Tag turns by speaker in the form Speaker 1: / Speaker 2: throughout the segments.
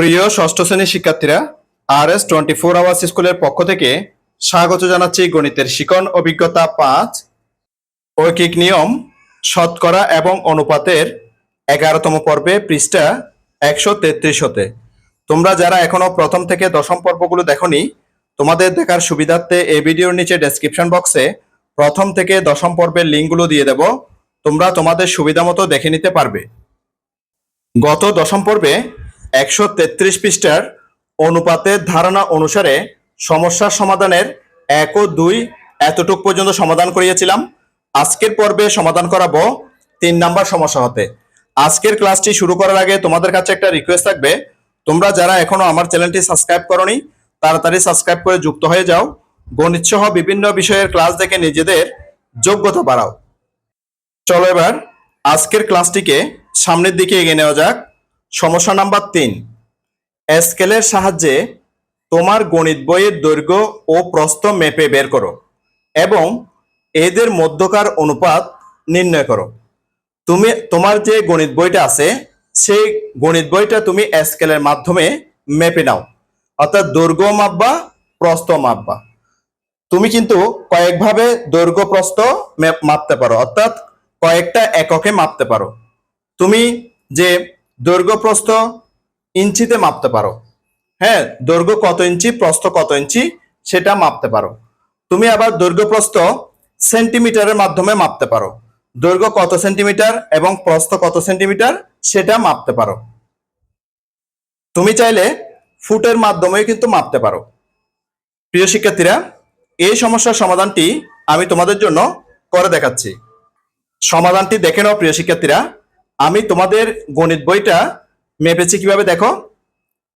Speaker 1: প্রিয় ষষ্ঠ শ্রেণির শিক্ষার্থীরা R S twenty four hours স্কুলের পক্ষ থেকে স্বাগত জানাচ্ছি গণিতের শিকন অভিজ্ঞতা পাঁচ, ঐকিক নিয়ম, শতকরা এবং অনুপাতের এগারোতম পর্বে পৃষ্ঠা একশো তেত্রিশ হতে। তোমরা যারা এখনও প্রথম থেকে দশম পর্বগুলো দেখনি, তোমাদের দেখার সুবিধার্থে এই ভিডিওর নিচে ডেসক্রিপশন বক্সে প্রথম থেকে দশম পর্বের লিঙ্কগুলো দিয়ে দেব। তোমরা তোমাদের সুবিধা মতো দেখে নিতে পারবে। গত দশম পর্বে একশো তেত্রিশ পৃষ্ঠার অনুপাতের ধারণা অনুসারে সমস্যার সমাধানের এক ও দুই এতটুক পর্যন্ত সমাধান করিয়েছিলাম। আজকের পর্বে সমাধান করাবো তিন নাম্বার সমস্যা হতে। আজকের ক্লাসটি শুরু করার আগে তোমাদের কাছে একটা রিকোয়েস্ট থাকবে। তোমরা যারা এখনও আমার চ্যানেলটি সাবস্ক্রাইব করনি, তাড়াতাড়ি সাবস্ক্রাইব করে যুক্ত হয়ে যাও। গণিত সহ বিভিন্ন বিষয়ের ক্লাস দেখে নিজেদের যোগ্যতা বাড়াও। চলো এবার আজকের ক্লাসটিকে সামনের দিকে এগিয়ে নেওয়া যাক। সমস্যা নাম্বার তিন। স্কেলের সাহায্যে তোমার গণিত বইয়ের দৈর্ঘ্য ও প্রস্থ মেপে বের করো এবং এদের মধ্যকার অনুপাত নির্ণয় করো। তুমি, তোমার যে গণিত বইটা আছে, সেই গণিত বইটা তুমি স্কেলের মাধ্যমে মেপে নাও। অর্থাৎ দৈর্ঘ্য মাপবা, প্রস্থ মাপবা। তুমি কিন্তু কয়েকভাবে দৈর্ঘ্য, প্রস্থ মেপ- মাপতে পারো। অর্থাৎ কয়েকটা এককে মাপতে পারো। তুমি যে দৈর্ঘ্য প্রস্থ ইঞ্চিতে মাপতে পারো। হ্যাঁ দৈর্ঘ্য কত ইঞ্চি, প্রস্থ কত ইঞ্চি সেটা মাপতে পারো। তুমি আবার দৈর্ঘ্য প্রস্থ সেন্টিমিটারের মাধ্যমে মাপতে পারো। দৈর্ঘ্য কত সেন্টিমিটার এবং প্রস্থ কত সেন্টিমিটার সেটা মাপতে পারো। তুমি চাইলে ফুটের মাধ্যমেও কিন্তু মাপতে পারো। প্রিয় শিক্ষার্থীরা, এই সমস্যার সমাধানটি আমি তোমাদের জন্য করে দেখাচ্ছি। সমাধানটি দেখে নাও প্রিয় শিক্ষার্থীরা। আমি তোমাদের গণিত বইটা মেপেছি কীভাবে দেখো?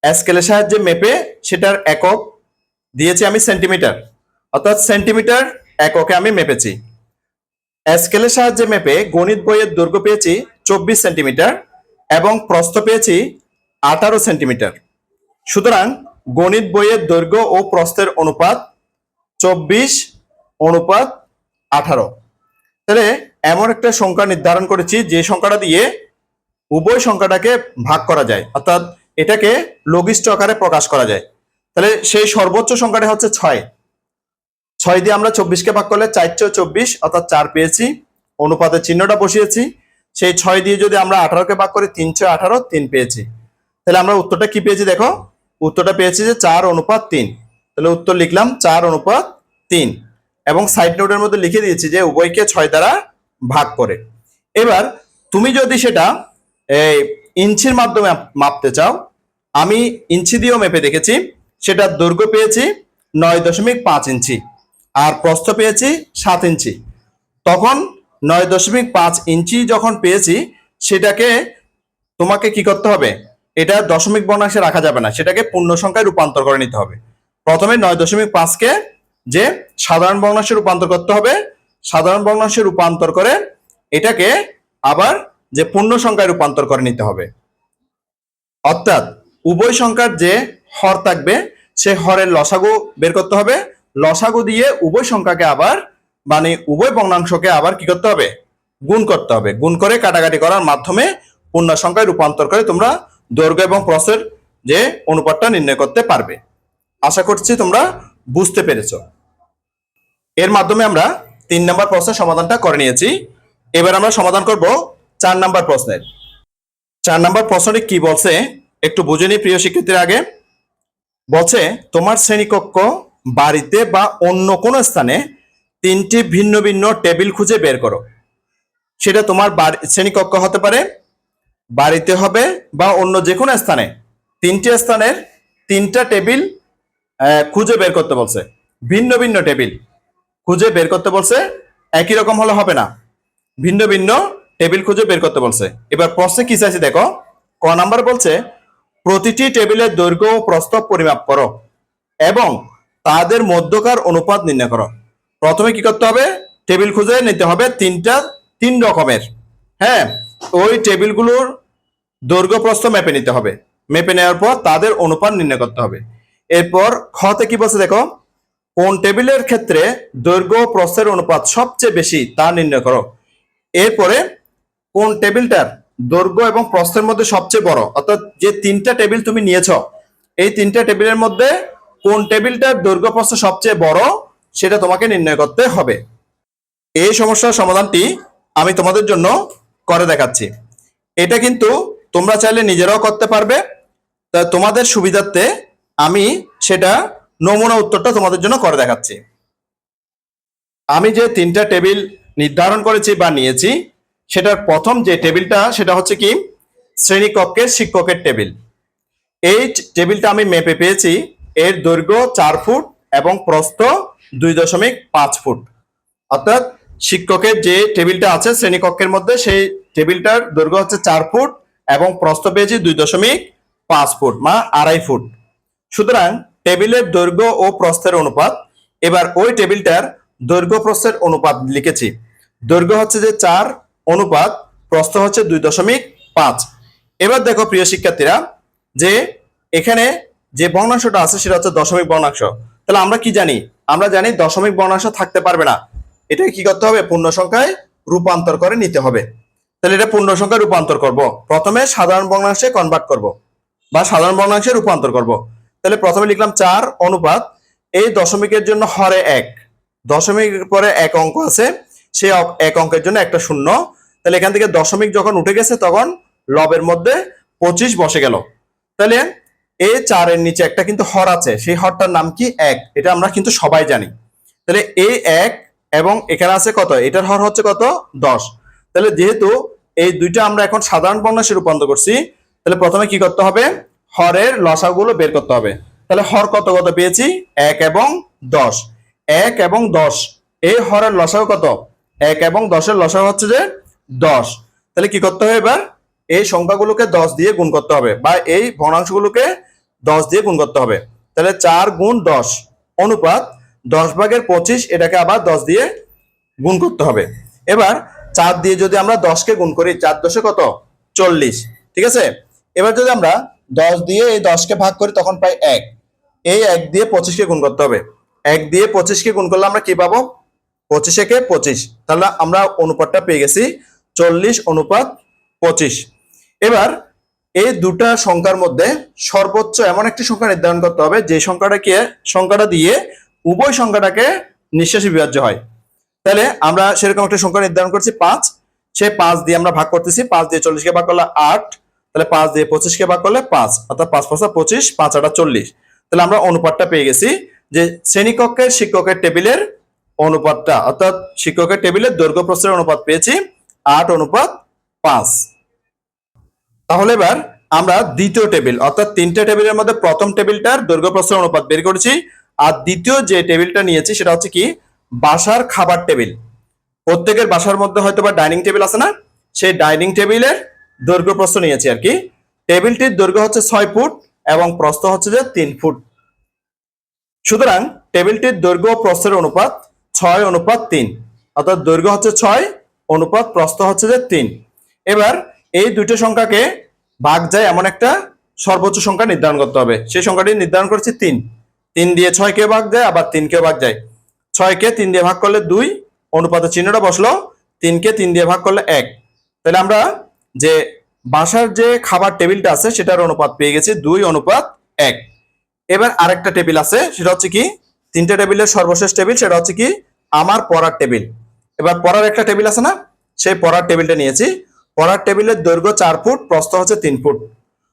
Speaker 1: স্কেলের সাহায্যে মেপে সেটার একক দিয়েছি আমি সেন্টিমিটার অর্থাৎ সেন্টিমিটার এককে আমি মেপেছি। স্কেলের সাহায্যে মেপে গণিত বইয়ের দৈর্ঘ্য পেয়েছি চব্বিশ সেন্টিমিটার এবং প্রস্থ পেয়েছি আঠারো সেন্টিমিটার সুতরাং গণিত বইয়ের দৈর্ঘ্য ও প্রস্থের অনুপাত চব্বিশ অনুপাত আঠারো। তাহলে এমন একটা সংখ্যা নির্ধারণ করেছি, যে সংখ্যাটা দিয়ে উভয় সংখ্যাটাকে ভাগ করা যায়। অর্থাৎ এটাকে লঘিষ্ঠ আকারে প্রকাশ করা যায়। তাহলে সেই সর্বোচ্চ সংখ্যাটা হচ্ছে ছয়। ছয় দিয়ে আমরা চব্বিশকে ভাগ করলে চারশো চব্বিশ, অর্থাৎ চার পেয়েছি, অনুপাতের চিহ্নটা বসিয়েছি। সেই ছয় দিয়ে যদি আমরা আঠারোকে ভাগ করি, তিন তিনশো আঠারো, তিন পেয়েছি। তাহলে আমরা উত্তরটা কি পেয়েছি দেখো? উত্তরটা পেয়েছি যে চার অনুপাত তিন। তাহলে উত্তর লিখলাম, চার অনুপাত তিন। এবং সাইড নোটের মধ্যে লিখে দিয়েছি যে উভয়কে ছয় দ্বারা ভাগ করে। এবার তুমি যদি সেটা ইঞ্চির মাধ্যমে মাপতে চাও, আমি ইঞ্চি দিয়েও মেপে দেখেছি, সেটার দৈর্ঘ্য পেয়েছি নয় দশমিক পাঁচ ইঞ্চি আর প্রস্থ পেয়েছি সাত ইঞ্চি। তখন নয় দশমিক পাঁচ ইঞ্চি যখন পেয়েছি, সেটাকে তোমাকে কি করতে হবে? এটা দশমিক বর্ণাংশে রাখা যাবে না, সেটাকে পূর্ণ সংখ্যায় রূপান্তর করে নিতে হবে। প্রথমে নয় দশমিক পাঁচকে যে সাধারণ ভগ্নাংশে রূপান্তর করতে হবে, সাধারণ ভগ্নাংশে রূপান্তর করে এটাকে আবার যে পূর্ণ সংখ্যায় রূপান্তর করে নিতে হবে। অর্থাৎ উভয় সংখ্যার যে হর থাকবে, সে হরের লসাগু বের করতে হবে। লসাগু দিয়ে উভয় সংখ্যাকে আবার মানে উভয় ভগ্নাংশকে আবার কি করতে হবে? গুণ করতে হবে। গুণ করে কাটাকাটি করার মাধ্যমে পূর্ণ সংখ্যায় রূপান্তর করে তোমরা দৈর্ঘ্য এবং প্রসের যে অনুপাতটা নির্ণয় করতে পারবে। আশা করছি তোমরা বুঝতে পেরেছ। এর মাধ্যমে আমরা তিন নম্বর প্রশ্নের সমাধানটা করে নিয়েছি। এবার আমরা সমাধান করব চার নম্বর প্রশ্নের। চার নম্বর প্রশ্নটি কি বলছে? একটু বুঝে নিই প্রিয় শিক্ষার্থীর আগে। বলছে, তোমার শ্রেণীকক্ষ বাড়িতে বা অন্য কোনো স্থানে তিনটি ভিন্ন ভিন্ন টেবিল খুঁজে বের করো। সেটা তোমার শ্রেণীকক্ষ হতে পারে, বাড়িতে হবে বা অন্য যে কোনো স্থানে। তিনটি স্থানের তিনটা টেবিল খুঁজে বের করতে বলছে। ভিন্ন ভিন্ন টেবিল। খুঁজে বের করতে বলছে, একই রকম হলে হবে না। ভিন্ন ভিন্ন টেবিল খুঁজে বের করতে বলছে। এবার প্রশ্নে কি চাইছে দেখো, ক নাম্বার বলছে, প্রতিটি টেবিলের দৈর্ঘ্য ও প্রস্থ পরিমাপ করো এবং তাদের মধ্যকার অনুপাত নির্ণয় করো। প্রথমে কি করতে হবে, টেবিল খুঁজে নিতে হবে তিনটা, তিন রকমের। হ্যাঁ ওই টেবিলগুলোর দৈর্ঘ্য প্রস্থ মেপে নিতে হবে। মেপে নেওয়ার পর তাদের অনুপাত নির্ণয় করতে হবে। এরপর খতে কি বলছে দেখো কোন টেবিলের ক্ষেত্রে দৈর্ঘ্য প্রস্থের অনুপাত সবচেয়ে বেশি তা নির্ণয় করো। এরপরে কোন টেবিলটার দৈর্ঘ্য এবং প্রস্থের মধ্যে সবচেয়ে বড়? অর্থাৎ যে তিনটা টেবিল তুমি নিয়েছ, এই তিনটা টেবিলের মধ্যে কোন টেবিলটার দৈর্ঘ্য প্রস্থ সবচেয়ে বড় সেটা তোমাকে নির্ণয় করতে হবে। এই সমস্যার সমাধানটি আমি তোমাদের জন্য করে দেখাচ্ছি। এটা কিন্তু তোমরা চাইলে নিজেরাও করতে পারবে। তা তোমাদের সুবিধার্থে আমি সেটা নমুনা উত্তরটা তোমাদের জন্য করে দেখাচ্ছি। আমি যে তিনটা টেবিল নির্ধারণ করেছি বা নিয়েছি, সেটার প্রথম যে টেবিলটা, সেটা হচ্ছে কি? শ্রেণীকক্ষের শিক্ষকের টেবিল। এই টেবিলটা আমি মেপে পেয়েছি, এর দৈর্ঘ্য চার ফুট এবং প্রস্থ দুই দশমিক পাঁচ ফুট। অর্থাৎ শিক্ষকের যে টেবিলটা আছে শ্রেণীকক্ষের মধ্যে, সেই টেবিলটার দৈর্ঘ্য হচ্ছে চার ফুট এবং প্রস্থ পেয়েছি দুই দশমিক পাঁচ ফুট, মা আড়াই ফুট। সুতরাং টেবিলের দৈর্ঘ্য ও প্রস্থের অনুপাত। এবার ওই টেবিলটার দৈর্ঘ্য প্রস্থের অনুপাত লিখেছি। দৈর্ঘ্য হচ্ছে যে চার, অনুপাত প্রস্থ হচ্ছে দুই দশমিক পাঁচ। এবার দেখো প্রিয় শিক্ষার্থীরা, যে এখানে যে বর্ণাংশটা আছে সেটা হচ্ছে দশমিক বর্ণাংশ তাহলে আমরা কি জানি? আমরা জানি দশমিক বর্ণাংশ থাকতে পারবে না। এটা কি করতে হবে? পূর্ণ সংখ্যায় রূপান্তর করে নিতে হবে। তাহলে এটা পূর্ণ সংখ্যায় রূপান্তর করব। প্রথমে সাধারণ বর্ণাংশে কনভার্ট করব বা সাধারণ বর্ণাংশে রূপান্তর করব। তাহলে প্রথমে লিখলাম চার অনুপাত এই দশমিকের জন্য হরে এক। দশমিকের পরে এক অঙ্ক আছে, সে এক অঙ্কের জন্য একটা শূন্য। তাহলে এখান থেকে দশমিক যখন উঠে গেছে, তখন লবের মধ্যে পঁচিশ বসে গেল। তাহলে এই চারের নিচে একটা কিন্তু হর আছে, সেই হরটার নাম কি এক? এটা আমরা কিন্তু সবাই জানি। তাহলে এই এক এবং এখানে আছে কত? এটার হর হচ্ছে কত? দশ। তাহলে যেহেতু এই দুইটা আমরা এখন সাধারণ বর্ণাংশে রূপান্তর করছি, তাহলে প্রথমে কি করতে হবে? হরের লসাগুলো বের করতে হবে। তাহলে হর কত কত পেয়েছি? এক এবং দশ। এক এবং দশ। এই হরের লসাগু কত? এক এবং দশের লসাগু হচ্ছে যে দশ। তাহলে কি করতে হবে এবার? এই সংখ্যাগুলোকে দশ দিয়ে গুণ করতে হবে বা এই ভগ্নাংশগুলোকে দশ দিয়ে গুণ করতে হবে। তাহলে চার গুণ দশ অনুপাত দশ ভাগের পঁচিশ, এটাকে আবার দশ দিয়ে গুণ করতে হবে। এবার চার দিয়ে যদি আমরা দশকে গুণ করি, চার দশে কত? চল্লিশ। ঠিক আছে? এবার যদি আমরা দশ দিয়ে এই দশকে ভাগ করি, তখন পাই এক। এই এক দিয়ে পঁচিশকে গুণ করতে হবে। এক দিয়ে পঁচিশকে গুণ করলে আমরা কি পাবো? পঁচিশ একে পঁচিশ। তাহলে আমরা অনুপাতটা পেয়ে গেছি চল্লিশ অনুপাত পঁচিশ। এবার এই দুটা সংখ্যার মধ্যে সর্বোচ্চ এমন একটি সংখ্যা নির্ধারণ করতে হবে, যে সংখ্যাটাকে সংখ্যাটা দিয়ে উভয় সংখ্যাটাকে নিঃশ্বাসী বিভাজ্য হয়। তাহলে আমরা সেরকম একটা সংখ্যা নির্ধারণ করছি পাঁচ। সে পাঁচ দিয়ে আমরা ভাগ করতেছি, পাঁচ দিয়ে চল্লিশকে ভাগ করলে আট। তাহলে পাঁচ দিয়ে পঁচিশকে ভাগ করলে পাঁচ, অর্থাৎ পাঁচ পাঁচা পঁচিশ, পাঁচ আটা চল্লিশ। তাহলে আমরা অনুপাতটা পেয়ে গেছি যে শ্রেণীকক্ষের শিক্ষকের টেবিলের অনুপাতটা, অর্থাৎ শিক্ষকের টেবিলের দৈর্ঘ্য প্রস্থের অনুপাত পেয়েছি আট অনুপাত পাঁচ। তাহলে এবার আমরা দ্বিতীয় টেবিল, অর্থাৎ তিনটে টেবিলের মধ্যে প্রথম টেবিলটার দৈর্ঘ্য প্রস্থের অনুপাত বের করেছি। আর দ্বিতীয় যে টেবিলটা নিয়েছি সেটা হচ্ছে কি? বাসার খাবার টেবিল। প্রত্যেকের বাসার মধ্যে হয়তো বা ডাইনিং টেবিল আছে না? সেই ডাইনিং টেবিলের দৈর্ঘ্য প্রশ্ন নিয়েছি আর কি। টেবিলটির দৈর্ঘ্য হচ্ছে ছয় ফুট এবং প্রস্থ হচ্ছে যে তিন ফুট। সুতরাং টেবিলটির দৈর্ঘ্য প্রস্থের অনুপাত ছয়, অনুপাত তিন। অর্থাৎ দৈর্ঘ্য হচ্ছে ছয়, অনুপাত প্রস্থ হচ্ছে যে তিন। এবার এই দুটো সংখ্যাকে ভাগ যায় এমন একটা সর্বোচ্চ সংখ্যা নির্ধারণ করতে হবে। সেই সংখ্যাটি নির্ধারণ করেছি তিন। তিন দিয়ে ছয়কে ভাগ যায়, আবার তিনকে ভাগ যায়। ছয়কে তিন দিয়ে ভাগ করলে দুই, অনুপাতের চিহ্নটা বসল। তিনকে তিন দিয়ে ভাগ করলে এক। তাহলে আমরা যে বাসার যে খাবার টেবিলটা আছে, সেটার অনুপাত পেয়ে গেছি দুই, অনুপাত এক। এবার আরেকটা টেবিল আছে, সেটা হচ্ছে কি, তিনটা টেবিলের সর্বশেষ টেবিল, সেটা হচ্ছে কি, আমার পড়ার টেবিল। এবার পড়ার একটা টেবিল আছে না, সেই পড়ার টেবিলটা নিয়েছি। পড়ার টেবিলের দৈর্ঘ্য চার ফুট, প্রস্থ হচ্ছে তিন ফুট।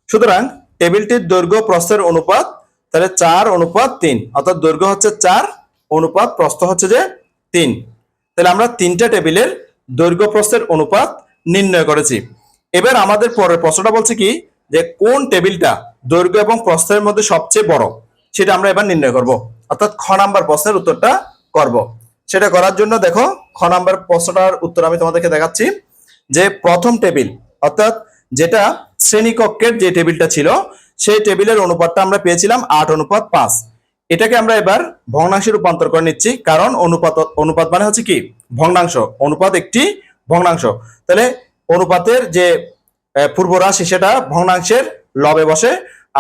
Speaker 1: সুতরাং টেবিলটির দৈর্ঘ্য প্রস্থের অনুপাত, তাহলে চার, অনুপাত তিন। অর্থাৎ দৈর্ঘ্য হচ্ছে চার, অনুপাত প্রস্থ হচ্ছে যে তিন। তাহলে আমরা তিনটা টেবিলের দৈর্ঘ্য প্রস্থের অনুপাত নির্ণয় করেছি। এবার আমাদের পরের প্রশ্নটা বলছে কি, যে কোন টেবিলটা দৈর্ঘ্য এবং প্রস্থের মধ্যে সবচেয়ে বড়? সেটা আমরা এবার নির্ণয় করব। অর্থাৎ খ নাম্বার প্রশ্নের উত্তরটা করব। সেটা করার জন্য দেখো, খ নাম্বার প্রশ্নটার উত্তর আমি তোমাদেরকে দেখাচ্ছি। যে প্রথম টেবিল, অর্থাৎ যেটা শ্রেণীকক্ষের যে টেবিলটা ছিল, সেই টেবিলের অনুপাতটা আমরা পেয়েছিলাম আট অনুপাত পাঁচ। এটাকে আমরা এবার ভগ্নাংশে রূপান্তর করে নিচ্ছি, কারণ অনুপাত অনুপাত মানে হচ্ছে কি? ভগ্নাংশ, অনুপাত একটি ভগ্নাংশ। তাহলে অনুপাতের যে পূর্ব রাশি সেটা ভগ্নাংশের লবে বসে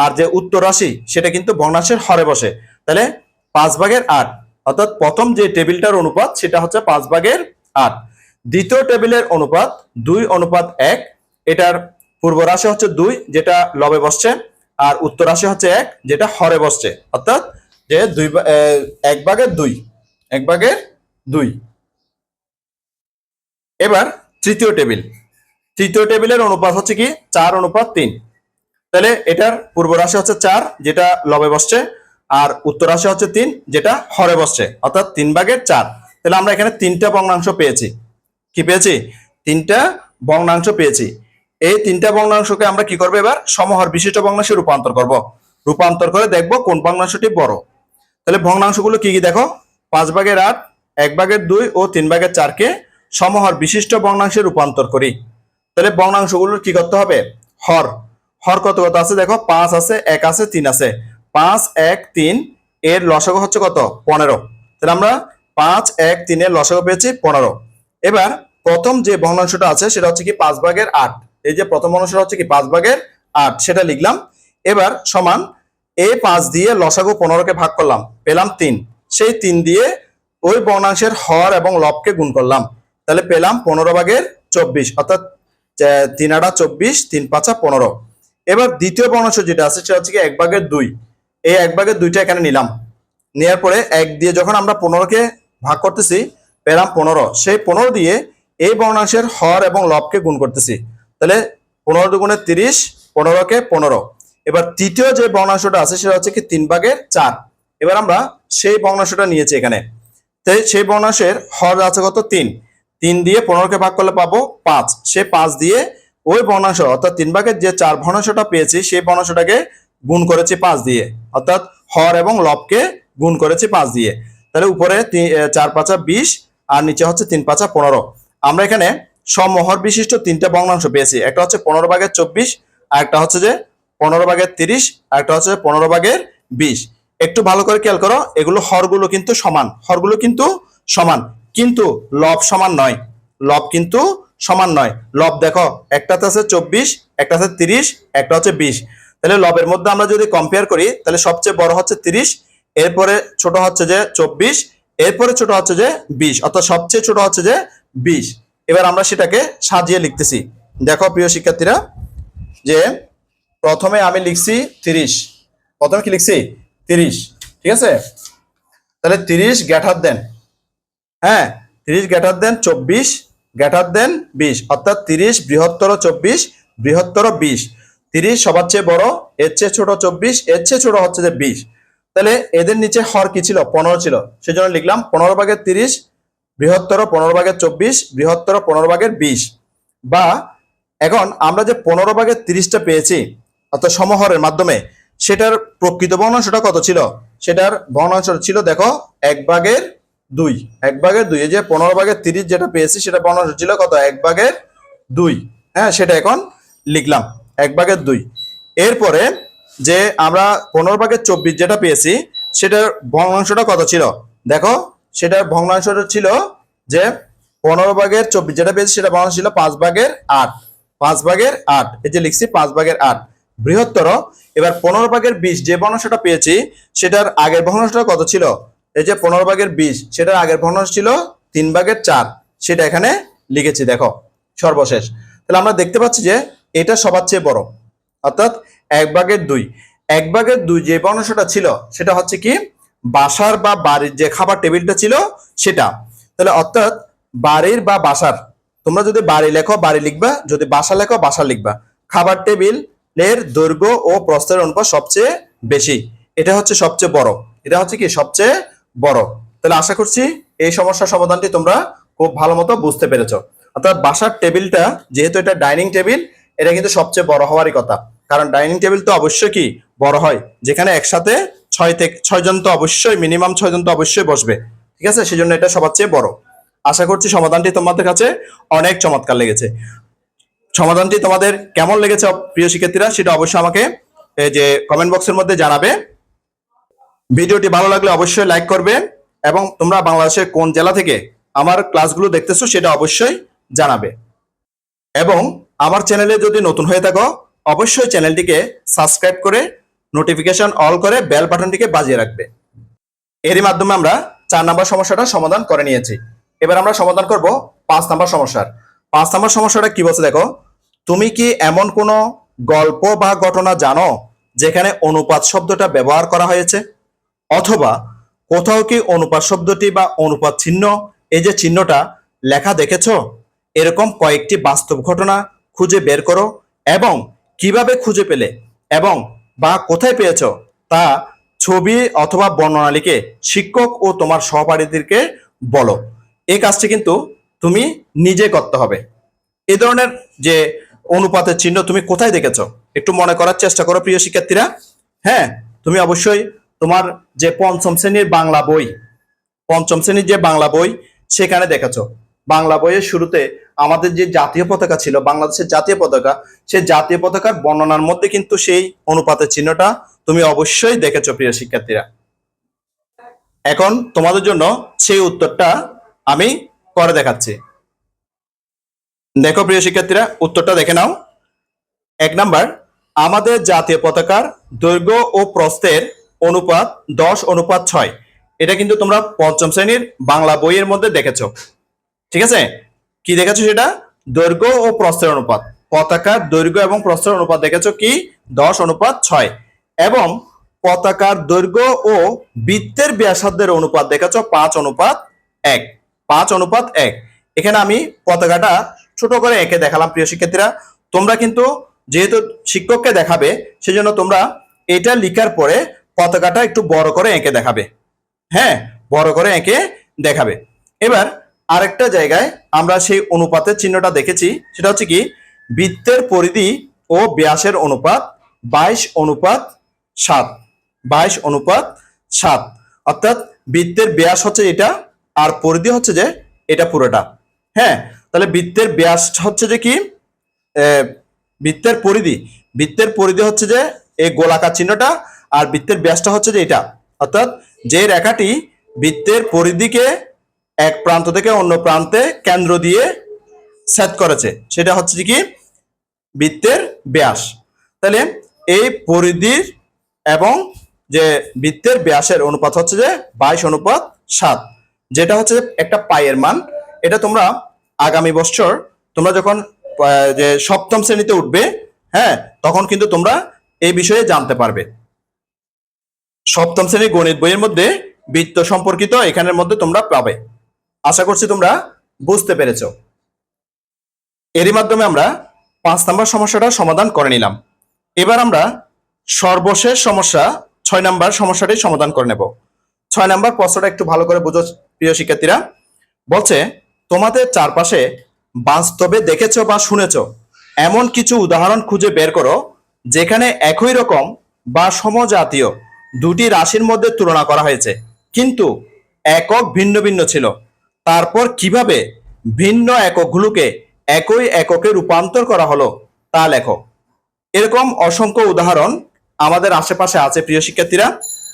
Speaker 1: আর যে উত্তর রাশি সেটা কিন্তু ভগ্নাংশের হরে বসে। তাহলে পাঁচ ভাগের আট, অর্থাৎ প্রথম যে টেবিলটার অনুপাত সেটা হচ্ছে পাঁচ ভাগের আট। দ্বিতীয় টেবিলের অনুপাত দুই, অনুপাত এক, এটার পূর্ব রাশি হচ্ছে দুই, যেটা লবে বসছে, আর উত্তর রাশি হচ্ছে এক, যেটা হরে বসছে। অর্থাৎ যে দুই এক ভাগের দুই, এক ভাগের দুই। এবার তৃতীয় টেবিল। তৃতীয় টেবিলের অনুপাত হচ্ছে কি? চার অনুপাত তিন। তাহলে এটার পূর্ব রাশি হচ্ছে চার, যেটা লবে বসছে, আর উত্তর রাশি হচ্ছে তিন, যেটা হরে বসছে, অর্থাৎ তিন ভাগের চার। তাহলে আমরা এখানে তিনটা ভগ্নাংশ পেয়েছি। কি পেয়েছি? তিনটা ভগ্নাংশ পেয়েছি। এই তিনটা ভগ্নাংশকে আমরা কি করব এবার? সমহর বিশিষ্ট ভগ্নাংশে রূপান্তর করব। রূপান্তর করে দেখব কোন ভগ্নাংশটি বড়। তাহলে ভগ্নাংশগুলো কি কি দেখো? পাঁচ ভাগের আট, এক ভাগের দুই ও তিন ভাগের চারকে সমহর বিশিষ্ট ভগ্নাংশে রূপান্তর করি। তাহলে ভগ্নাংশগুলোর কি করতে হবে? হর। হর কত কত আছে? দেখো, পাঁচ আছে, এক আছে, তিন আছে। পাঁচ, এক, তিন, এর লসাগু হচ্ছে কত? পনেরো। তাহলে আমরা পাঁচ, এক, তিনের লসাগু পেয়েছি পনেরো। এবার প্রথম যে ভগ্নাংশটা আছে, সেটা হচ্ছে কি পাঁচ ভাগের আট। এই যে প্রথম ভগ্নাংশটা হচ্ছে কি পাঁচ ভাগের আট, সেটা লিখলাম। এবার সমান এ পাঁচ দিয়ে লসাগু পনেরোকে ভাগ করলাম, পেলাম তিন। সেই তিন দিয়ে ওই ভগ্নাংশের হর এবং লবকে গুণ করলাম। তাহলে পেলাম পনেরো ভাগের চব্বিশ, অর্থাৎ তিন আটা চব্বিশ, তিন পাঁচা পনেরো। এবার দ্বিতীয় ভগ্নাংশ যেটা আছে সেটা হচ্ছে কি এক ভাগের দুই। এই এক ভাগের দুইটা এখানে নিলাম। নেওয়ার পরে এক দিয়ে যখন আমরা পনেরোকে ভাগ করতেছি, পেলাম পনেরো। সেই পনেরো দিয়ে এই ভগ্নাংশের হর এবং লবকে গুণ করতেছি। তাহলে পনেরো দুগুণে তিরিশ, পনেরোকে পনেরো। এবার তৃতীয় যে ভগ্নাংশটা আছে সেটা হচ্ছে কি তিন ভাগের চার। এবার আমরা সেই ভগ্নাংশটা নিয়েছি এখানে। সেই ভগ্নাংশের হর আছে কত? তিন। তিন দিয়ে পনেরোকে ভাগ করলে পাবো পাঁচ। সে পাঁচ দিয়ে ওই ভগ্নাংশ, অর্থাৎ তিন ভাগের যে চার ভগ্নাংশটা পেয়েছি, সেই ভগ্নাংশটাকে গুণ করেছি পাঁচ দিয়ে। অর্থাৎ হর এবং লবকে গুণ করেছি পাঁচ দিয়ে। তাহলে উপরে চার পাঁচা বিশ, আর নিচে হচ্ছে তিন পাঁচা পনেরো। আমরা এখানে সমহর বিশিষ্ট তিনটা ভগ্নাংশ পেয়েছি। একটা হচ্ছে পনেরো ভাগের চব্বিশ, আর একটা হচ্ছে যে পনেরো ভাগের তিরিশ, আর একটা হচ্ছে পনেরো ভাগের বিশ। একটু ভালো করে খেয়াল করো, এগুলো হরগুলো কিন্তু সমান। হরগুলো কিন্তু সমান। কিন্তু লব সমান নয়। লব কিন্তু সমান নয়। লব দেখো, একটাতে আছে চব্বিশ একটা আছে তিরিশ, একটা হচ্ছে বিশ। তাহলে লবের মধ্যে আমরা যদি কম্পেয়ার করি, তাহলে সবচেয়ে বড় হচ্ছে তিরিশ, এরপরে ছোট হচ্ছে যে চব্বিশ, এরপরে ছোট হচ্ছে যে বিশ, অর্থাৎ সবচেয়ে ছোট হচ্ছে যে বিশ। এবার আমরা সেটাকে সাজিয়ে লিখতেছি। দেখো প্রিয় শিক্ষার্থীরা, যে প্রথমে আমি লিখছি তিরিশ। প্রথমে কি লিখছি? তিরিশ। ঠিক আছে? তাহলে তিরিশ গ্যাঠার দেন। হ্যাঁ তিরিশ গ্যাটার দেন চব্বিশ গ্যাটার দেন বিশ। অর্থাৎ তিরিশ বৃহত্তর চব্বিশ, বৃহত্তর বিশ। তিরিশ সবার চেয়ে বড়, এর চেয়ে ছোট চব্বিশ, এর চেয়ে ছোট হচ্ছে যে বিশ। তাহলে এদের নিচে হর কি ছিল? পনেরো ছিল। সেজন্য লিখলাম পনেরো ভাগের তিরিশ, বৃহত্তর পনেরো ভাগের চব্বিশ, বৃহত্তর পনেরো ভাগের বিশ। বা এখন আমরা যে পনেরো ভাগের তিরিশটা পেয়েছি, অর্থাৎ সমহরের মাধ্যমে, সেটার প্রকৃত ভগ্নাংশটা কত ছিল? সেটার ভগ্নাংশ ছিল, দেখো, এক ভাগের দুই। এক ভাগের দুই, এই যে পনেরো ভাগের তিরিশ যেটা পেয়েছি, সেটা ভগ্নাংশ ছিল কত? এক ভাগের দুই। হ্যাঁ সেটা এখন লিখলাম। এক ভাগের দুই। এরপরে যে আমরা পনেরো ভাগের চব্বিশ যেটা পেয়েছি, সেটার ভগ্নাংশটা কত ছিল? দেখো, সেটার ভগ্নাংশটা ছিল যে পনেরো ভাগের চব্বিশ যেটা পেয়েছি, সেটা ভগ্নাংশ ছিল পাঁচ ভাগের আট। পাঁচ ভাগের আট, এই যে লিখছি পাঁচ ভাগের আট। বৃহত্তর, এবার পনেরো ভাগের বিশ যে ভগ্নাংশটা পেয়েছি, সেটার আগের ভগ্নাংশটা কত ছিল? এই যে পনেরো ভাগের বিশ, সেটার আগের ভগ্নাংশ ছিল তিন ভাগের চার। সেটা এখানে লিখেছি, দেখো, সর্বশেষ। তাহলে আমরা দেখতে পাচ্ছি যে এটা সবার চেয়ে বড়। অর্থাৎ এক ভাগের দুই। এক ভাগের দুই যে ভগ্নাংশটা ছিল, সেটা হচ্ছে কি? বাসার বা বাড়ির যে খাবার টেবিলটা ছিল, সেটা। তাহলে অর্থাৎ বাড়ির বা বাসার, তোমরা যদি বাড়ি লেখো, বাড়ি লিখবা, যদি বাসা লেখো, বাসা লিখবা। খাবার টেবিলের দৈর্ঘ্য ও প্রস্থের অনুপাত সবচেয়ে বেশি। এটা হচ্ছে সবচেয়ে বড়। এটা হচ্ছে কি? সবচেয়ে বড়। তাহলে আশা করছি এই সমস্যার সমাধানটি তোমরা খুব ভালো মতো বুঝতে পেরেছ। অর্থাৎ বাসার টেবিলটা, যেহেতু এটা ডাইনিং টেবিল, এটা কিন্তু সবচেয়ে বড় হওয়ারই কথা। কারণ ডাইনিং টেবিল তো অবশ্যই কি? বড় হয়। যেখানে একসাথে ছয় থেকে, ছয় জন তো অবশ্যই, মিনিমাম ছয় জন তো অবশ্যই বসবে। ঠিক আছে? সেজন্য এটা সবার চেয়ে বড়। আশা করছি সমাধানটি তোমাদের কাছে অনেক চমৎকার লেগেছে। সমাধানটি তোমাদের কেমন লেগেছে, প্রিয় শিক্ষার্থীরা, সেটা অবশ্যই আমাকে যে কমেন্ট বক্সের মধ্যে জানাবে। ভিডিওটি ভালো লাগলে অবশ্যই লাইক করবে এবং তোমরা বাংলাদেশের কোন জেলা থেকে আমার ক্লাসগুলো দেখতেছো সেটা অবশ্যই জানাবে। এবং আমার চ্যানেলে যদি নতুন হয়ে থাকো, অবশ্যই চ্যানেলটিকে সাবস্ক্রাইব করে নোটিফিকেশন অল করে বেল বাটনটিকে বাজিয়ে রাখবে। এরই মাধ্যমে আমরা চার নাম্বার সমস্যাটা সমাধান করে নিয়েছি। এবার আমরা সমাধান করব পাঁচ নাম্বার সমস্যার। পাঁচ নাম্বার সমস্যাটা কি বলছে দেখো, তুমি কি এমন কোনো গল্প বা ঘটনা জানো যেখানে অনুপাত শব্দটা ব্যবহার করা হয়েছে? অথবা কোথাও কি অনুপাত শব্দটি বা অনুপাত চিহ্ন, এই যে চিহ্নটা লেখা দেখেছ? এরকম কয়েকটি বাস্তব ঘটনা খুঁজে বের করো এবং কীভাবে খুঁজে পেলে এবং বা কোথায় পেয়েছ তা ছবি অথবা বর্ণনা লিখে শিক্ষক ও তোমার সহপাঠীদেরকে বলো। এই কাজটি কিন্তু তুমি নিজে করতে হবে। এই ধরনের যে অনুপাতের চিহ্ন তুমি কোথায় দেখেছ? একটু মনে করার চেষ্টা করো প্রিয় শিক্ষার্থীরা। হ্যাঁ তুমি অবশ্যই তোমার যে পঞ্চম শ্রেণির বাংলা বই, পঞ্চম শ্রেণির যে বাংলা বই, সেখানে দেখেছ। বাংলা বইয়ের শুরুতে আমাদের যে জাতীয় পতাকা ছিল, বাংলাদেশের জাতীয় পতাকা, সেই জাতীয় পতাকার বর্ণনার মধ্যে কিন্তু সেই অনুপাতের চিহ্নটা তুমি অবশ্যই দেখেছ, প্রিয় শিক্ষার্থীরা। এখন তোমাদের জন্য সেই উত্তরটা আমি করে দেখাচ্ছি। দেখো, প্রিয় শিক্ষার্থীরা, উত্তরটা দেখে নাও। এক নাম্বার, আমাদের জাতীয় পতাকার দৈর্ঘ্য ও প্রস্থের অনুপাত দশ, অনুপাত ছয়। এটা কিন্তু তোমরা পঞ্চম শ্রেণির বাংলা বইয়ের মধ্যে দেখেছ। ঠিক আছে? কি দেখেছ সেটা? দৈর্ঘ্য ও প্রস্থের অনুপাত। পতাকার দৈর্ঘ্য এবং প্রস্থের অনুপাত দেখেছ কি? দশ, অনুপাত ছয়। এবং পতাকার দৈর্ঘ্য ও বৃত্তের ব্যাসার্ধের অনুপাত দেখেছ পাঁচ, অনুপাত এক। পাঁচ, অনুপাত এক। এখানে আমি পতাকাটা ছোট করে একে দেখালাম, প্রিয় শিক্ষার্থীরা। তোমরা কিন্তু যেহেতু শিক্ষককে দেখাবে, সেজন্য তোমরা এটা লিখার পরে পতাকাটা একটু বড় করে এঁকে দেখাবে। হ্যাঁ বড় করে এঁকে দেখাবে। এবার আরেকটা জায়গায় আমরা সেই অনুপাতের চিহ্নটা দেখেছি, সেটা হচ্ছে কি, বৃত্তের পরিধি ও ব্যাসের অনুপাত বাইশ অনুপাত সাত, বাইশ অনুপাত সাত। অর্থাৎ বৃত্তের ব্যাস হচ্ছে এটা, আর পরিধি হচ্ছে যে এটা পুরোটা। হ্যাঁ তাহলে বৃত্তের ব্যাস হচ্ছে যে কি? বৃত্তের পরিধি। বৃত্তের পরিধি হচ্ছে যে এই গোলাকার চিহ্নটা আর বৃত্তের ব্যাসটা হচ্ছে যে এটা। অর্থাৎ যে রেখাটি বৃত্তের পরিধিকে এক প্রান্ত থেকে অন্য প্রান্তে কেন্দ্র দিয়ে সেট করেছে, সেটা হচ্ছে কি? বৃত্তের ব্যাস। তাহলে এই পরিধির এবং যে বৃত্তের ব্যাসের অনুপাত হচ্ছে যে বাইশ অনুপাত সাত, যেটা হচ্ছে একটা পায়ের মান। এটা তোমরা আগামী বছর তোমরা যখন যে সপ্তম শ্রেণীতে উঠবে হ্যাঁ তখন কিন্তু তোমরা এই বিষয়ে জানতে পারবে। সপ্তম শ্রেণির গণিত বইয়ের মধ্যে বৃত্ত সম্পর্কিত এখানের মধ্যে তোমরা পাবে। আশা করছি তোমরা বুঝতে পেরেছ। এরই মাধ্যমে আমরা পাঁচ নাম্বার সমস্যাটা সমাধান করে নিলাম। এবার আমরা সর্বশেষ সমস্যা ছয় নাম্বার সমস্যাটি সমাধান করে নেব। ছয় নাম্বার প্রশ্নটা একটু ভালো করে বুঝো, প্রিয় শিক্ষার্থীরা। বলছে, তোমাদের চারপাশে বাস্তবে দেখেছ বা শুনেছ এমন কিছু উদাহরণ খুঁজে বের করো, যেখানে একই রকম বা সমজাতীয় দুটি রাশির মধ্যে তুলনা করা হয়েছে। কিন্তু একক ভিন্ন ভিন্ন ছিল। তারপর কীভাবে ভিন্ন এককগুলোকে একই এককে রূপান্তর করা হলো তা লেখো। এরকম অসংখ্য উদাহরণ আমাদের আশেপাশে আছে, প্রিয় শিক্ষার্থীরা।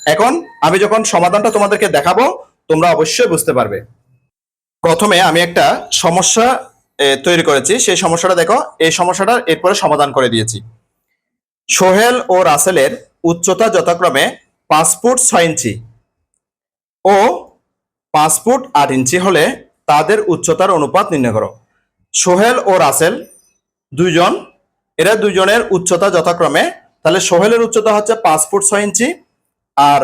Speaker 1: এখন আমি যখন সমাধানটা তোমাদেরকে দেখাবো, তোমরা অবশ্যই বুঝতে পারবে। প্রথমে আমি একটা সমস্যা তৈরি করেছি। সেই সমস্যাটা দেখো, এই সমস্যাটা এরপরে সমাধান করে দিয়েছি। সোহেল ও রাসেলের উচ্চতা যথাক্রমে ফুট ছয় ইঞ্চি। ও পাসপোর্ট আট ইঞ্চি হলে তাদের উচ্চতার অনুপাত নির্ণয় করো। সোহেল ও রাসেল দুইজন, এরা দুজনের উচ্চতা যথাক্রমে, তাহলে সোহেলের উচ্চতা হচ্ছে ফুট ছয় ইঞ্চি আর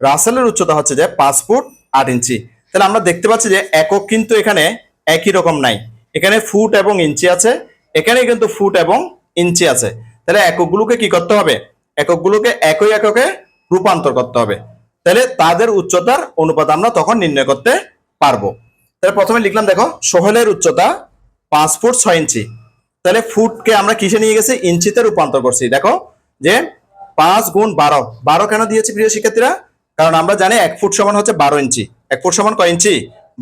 Speaker 1: রাসেলের উচ্চতা হচ্ছে যে ফুট আট ইঞ্চি। তাহলে আমরা দেখতে পাচ্ছি যে একক কিন্তু এখানে একই রকম নাই। এখানে ফুট এবং ইঞ্চি আছে, এখানে কিন্তু ফুট এবং ইঞ্চি আছে। তাহলে এককগুলোকে কি করতে হবে? এককগুলোকে একই এককে রূপান্তর করতে হবে। তাহলে তাদের উচ্চতার অনুপাত আমরা তখন নির্ণয় করতে পারব। তাহলে প্রথমে লিখলাম, দেখো, সোহেলের উচ্চতা পাঁচ ফুট ছয় ইঞ্চি। তাহলে ফুটকে আমরা কিসে নিয়ে গেছি? ইঞ্চিতে রূপান্তর করছি। দেখো, যে পাঁচ গুণ বারো। বারো কেন দিয়েছি প্রিয় শিক্ষার্থীরা? কারণ আমরা জানি এক ফুট সমান হচ্ছে বারো ইঞ্চি। এক ফুট সমান কয় ইঞ্চি?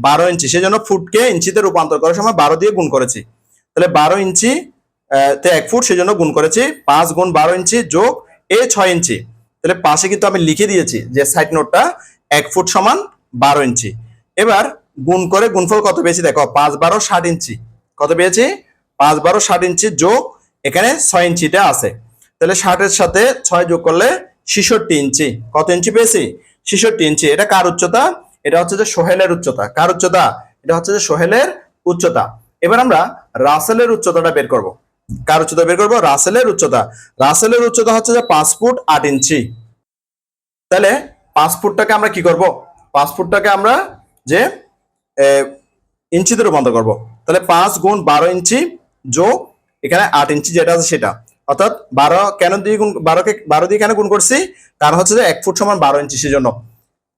Speaker 1: বারো ইঞ্চি। সেই জন্য ফুটকে ইঞ্চিতে রূপান্তর করার সময় বারো দিয়ে গুণ করেছি। তাহলে বারো ইঞ্চি তে এক ফুট সেই জন্য গুণ করেছি পাঁচ গুণ বারো ইঞ্চি যোগ এ ছয় ইঞ্চি। তাহলে পাশে কিন্তু আমি লিখে দিয়েছি যে সাইড নোটটা এক ফুট সমান বারো ইঞ্চি। এবার গুণ করে গুণফল কত পেয়েছি দেখো, পাঁচ বারো ষাট ইঞ্চি। কত পেয়েছি? পাঁচ বারো ষাট ইঞ্চি যোগ এখানে ছয় ইঞ্চিটা আছে। তাহলে ষাটের সাথে ছয় যোগ করলে ছিষট্টি ইঞ্চি। কত ইঞ্চি পেয়েছি? ছিষট্টি ইঞ্চি। এটা কার উচ্চতা? এটা হচ্ছে যে সোহেলের উচ্চতা। কার উচ্চতা? এটা হচ্ছে যে সোহেলের উচ্চতা। এবার আমরা রাসেলের উচ্চতাটা বের করব। কার উচ্চতা বের করব? রাসেলের উচ্চতা। রাসেলের উচ্চতা হচ্ছে যে পাঁচ ফুট আট ইঞ্চি। তাহলে পাঁচ ফুটটাকে আমরা কি করব? পাঁচ ফুটটাকে আমরা যে ইঞ্চিতে রূপান্তর করব। তাহলে পাঁচ গুণ বারো ইঞ্চি যোগ এখানে আট ইঞ্চি যেটা আছে সেটা। অর্থাৎ বারো কেন দিয়ে গুণ, বারোকে, বারো দিয়ে কেন গুণ করছি? কারণ হচ্ছে যে এক ফুট সমান বারো ইঞ্চি সেজন্য।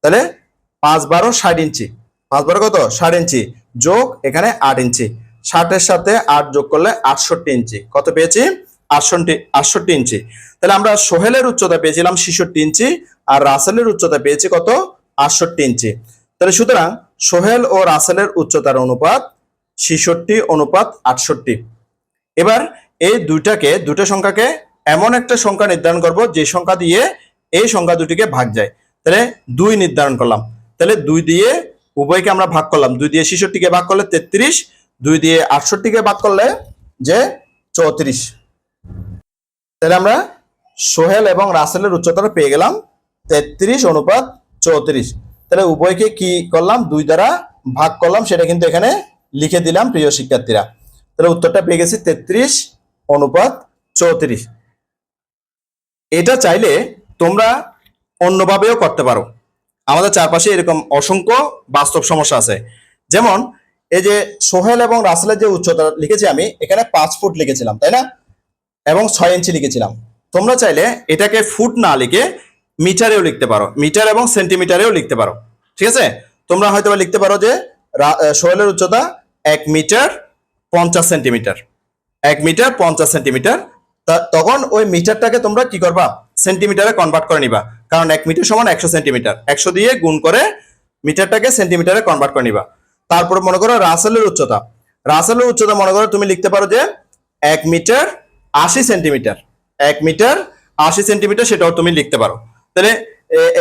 Speaker 1: তাহলে পাঁচ বারো ষাট ইঞ্চি। পাঁচ বারো কত? ষাট ইঞ্চি। যোগ এখানে আট ইঞ্চি। ষাটের সাথে আট যোগ করলে আটষট্টি ইঞ্চি। কত পেয়েছি? আটষট্টি আটষট্টি ইঞ্চি। তাহলে আমরা সোহেলের উচ্চতা পেয়েছিলাম ছেষট্টি ইঞ্চি আর রাসেলের উচ্চতা পেয়েছি কত? আটষট্টি ইঞ্চি। তাহলে সুতরাং সোহেল ও রাসেলের উচ্চতার অনুপাত ছেষট্টি, অনুপাত আটষট্টি। এবার এই দুইটাকে দুটো সংখ্যাকে এমন একটা সংখ্যা নির্ধারণ করব যে সংখ্যা দিয়ে এই সংখ্যা দুটিকে ভাগ যায়। তাহলে দুই নির্ধারণ করলাম। তাহলে দুই দিয়ে উভয়কে আমরা ভাগ করলাম। দুই দিয়ে ছেষট্টিকে ভাগ করলে তেত্রিশ দুই দিয়ে আটষট্টিকে ভাগ করলে যে চৌত্রিশ। তাহলে আমরা সোহেল এবং রাসেলের উচ্চতা পেয়ে গেলাম তেত্রিশ অনুপাত চৌত্রিশ। তাহলে উভয়কে কি করলাম? দুই দ্বারা ভাগ করলাম, সেটা কিন্তু এখানে লিখে দিলাম প্রিয় শিক্ষার্থীরা। তাহলে উত্তরটা পেয়ে গেছি তেত্রিশ অনুপাত চৌত্রিশ। এটা চাইলে তোমরা অন্যভাবেও করতে পারো। আমাদের চারপাশে এরকম অসংখ্য বাস্তব সমস্যা আছে। যেমন এই যে সোহেল এবং রাসেলের যে উচ্চতা লিখেছি আমি, এখানে পাঁচ ফুট লিখেছিলাম, তাই না? এবং ছয় ইঞ্চি লিখেছিলাম। তোমরা চাইলে এটাকে ফুট না লিখে মিটারেও লিখতে পারো, মিটার এবং সেন্টিমিটারেও লিখতে পারো, ঠিক আছে? তোমরা হয়তো লিখতে পারো যে সোহেলের উচ্চতা এক মিটার পঞ্চাশ সেন্টিমিটার, এক মিটার পঞ্চাশ সেন্টিমিটার। তখন ওই মিটারটাকে তোমরা কি করবা? সেন্টিমিটারে কনভার্ট করে নিবা, কারণ এক মিটার সমান একশো সেন্টিমিটার, একশো দিয়ে গুণ করে মিটারটাকে সেন্টিমিটারে কনভার্ট করে নিবা। তারপরে মনে করো রাসেলের উচ্চতা। রাসেলের উচ্চতা মনে করো তুমি লিখতে পারো যে এক মিটার আশি সেন্টিমিটার। এক মিটার আশি সেন্টিমিটার সেটাও তুমি লিখতে পারো। তাহলে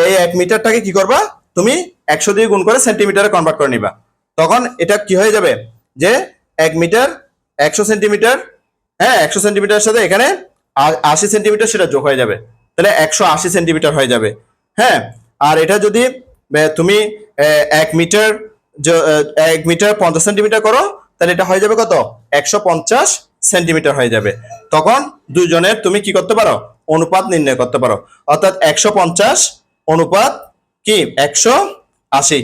Speaker 1: এই এক মিটারটাকে কি করবা? তুমি একশো দিয়ে গুণ করে সেন্টিমিটারে কনভার্ট করে নিবা। তখন এটা কি হয়ে যাবে? যে এক মিটার একশো সেন্টিমিটার হ্যাঁ একশো সেন্টিমিটারের সাথে এখানে আশি সেন্টিমিটার সেটা যোগ হয়ে যাবে। তাহলে একশো আশি সেন্টিমিটার হয়ে যাবে। হ্যাঁ আর এটা যদি তুমি এক মিটার এক মিটার পঞ্চাশ সেন্টিমিটার করো, তাহলে এটা হয়ে যাবে কত? একশো পঞ্চাশ সেন্টিমিটার হয়ে যাবে। তখন দুজনের তুমি কি করতে পারো? অনুপাত নির্ণয় করতে পারো। অর্থাৎ একশো পঞ্চাশ অনুপাত কি? একশো আশি।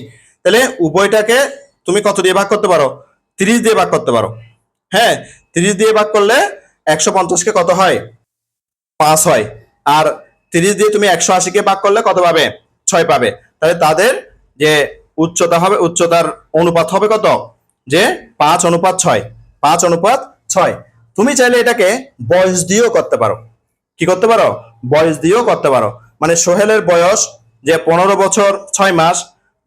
Speaker 1: তাহলে উভয়টাকে তুমি কত দিয়ে ভাগ করতে পারো? তিরিশ দিয়ে ভাগ করতে পারো। হ্যাঁ তিরিশ দিয়ে ভাগ করলে একশো পঞ্চাশকে কত হয়? পাঁচ হয়। আর তিরিশ দিয়ে তুমি একশো আশিকে ভাগ করলে কত পাবে? ছয় পাবে। তাহলে তাদের যে উচ্চতা হবে, উচ্চতার অনুপাত হবে কত? যে পাঁচ অনুপাত ছয়, পাঁচ অনুপাত ছয়। তুমি চাইলে এটাকে বয়স দিয়েও করতে পারো। কি করতে পারো? বয়স দিয়েও করতে পারো। মানে সোহেলের বয়স যে পনেরো বছর ছয় মাস,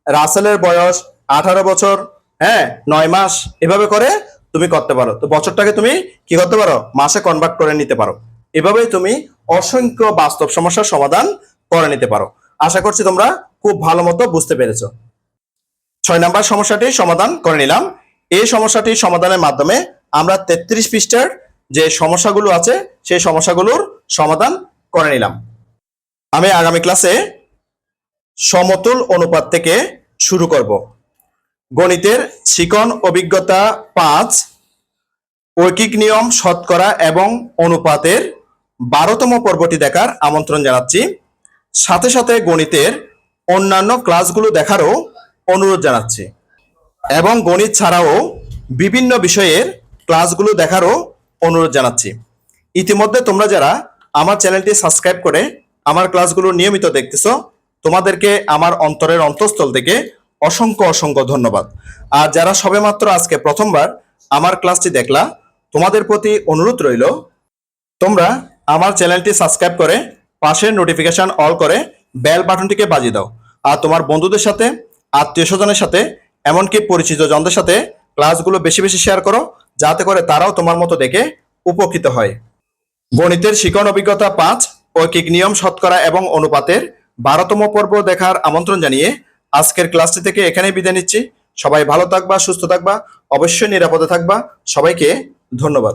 Speaker 1: রাসেলের বয়স আঠারো বছর হ্যাঁ নয় মাস, এভাবে করে তুমি করতে পারো। তো বছরটাকে তুমি কি করতে পারো? মাসে কনভার্ট করে নিতে পারো। এভাবেই তুমি অসংখ্য বাস্তব সমস্যার সমাধান করে নিতে পারো। আশা করছি তোমরা খুব ভালো মতো বুঝতে পেরেছ। ছয় নাম্বার সমস্যাটি সমাধান করে নিলাম। এই সমস্যাটি সমাধানের মাধ্যমে আমরা তেত্রিশ পৃষ্ঠার যে সমস্যাগুলো আছে, সেই সমস্যাগুলোর সমাধান করে নিলাম। আমি আগামী ক্লাসে সমতুল অনুপাত থেকে শুরু করব। গণিতের শিকন অভিজ্ঞতা পাঁচ, ঐকিক নিয়ম শতকরা এবং অনুপাতের বারোতম পর্বটি দেখার আমন্ত্রণ জানাচ্ছি। সাথে সাথে গণিতের অন্যান্য ক্লাসগুলো দেখারও অনুরোধ জানাচ্ছি। এবং গণিত ছাড়াও বিভিন্ন বিষয়ের ক্লাসগুলো দেখারও অনুরোধ জানাচ্ছি। ইতিমধ্যে তোমরা যারা আমার চ্যানেলটি সাবস্ক্রাইব করে আমার ক্লাসগুলো নিয়মিত দেখতেছো, তোমাদেরকে আমার অন্তরের অন্তঃস্থল থেকে অসংখ্য অসংখ্য ধন্যবাদ। আর যারা সবেমাত্র আজকে প্রথমবার আমার ক্লাসটি দেখলা, তোমাদের প্রতি অনুরোধ রইল, তোমরা আমার চ্যানেলটি সাবস্ক্রাইব করে পাশের নোটিফিকেশন অল করে বেল বাটনটিকে বাজিয়ে দাও। আর তোমার বন্ধুদের সাথে আত্মীয় স্বজনের সাথে, এমনকি পরিচিত জনদের সাথে ক্লাসগুলো বেশি বেশি শেয়ার করো, যাতে করে তারাও তোমার মতো দেখে উপকৃত হয়। গণিতের শিকন অভিজ্ঞতা পাঁচ, ঐকিক নিয়ম, শতকরা এবং অনুপাতের বারোতম পর্ব দেখার আমন্ত্রণ জানিয়ে আজকের ক্লাসটি থেকে এখানেই বিদায় নিচ্ছি। সবাই ভালো থাকবা, সুস্থ থাকবা, অবশ্যই নিরাপদে থাকবা। সবাইকে ধন্যবাদ।